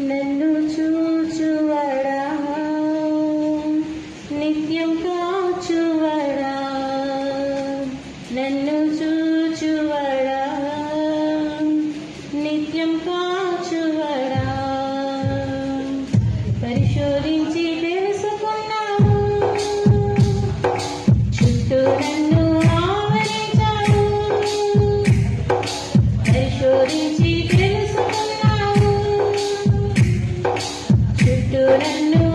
నన్ను చూచువడా? నిత్యం కాచువడా? నన్ను చూచువడా? నిత్యం కాచువడా? పరిశోధించి తెలుసుకున్నాను. చుట్టూ నన్ను ఆవరించాడు. పరిశోధించి brand new.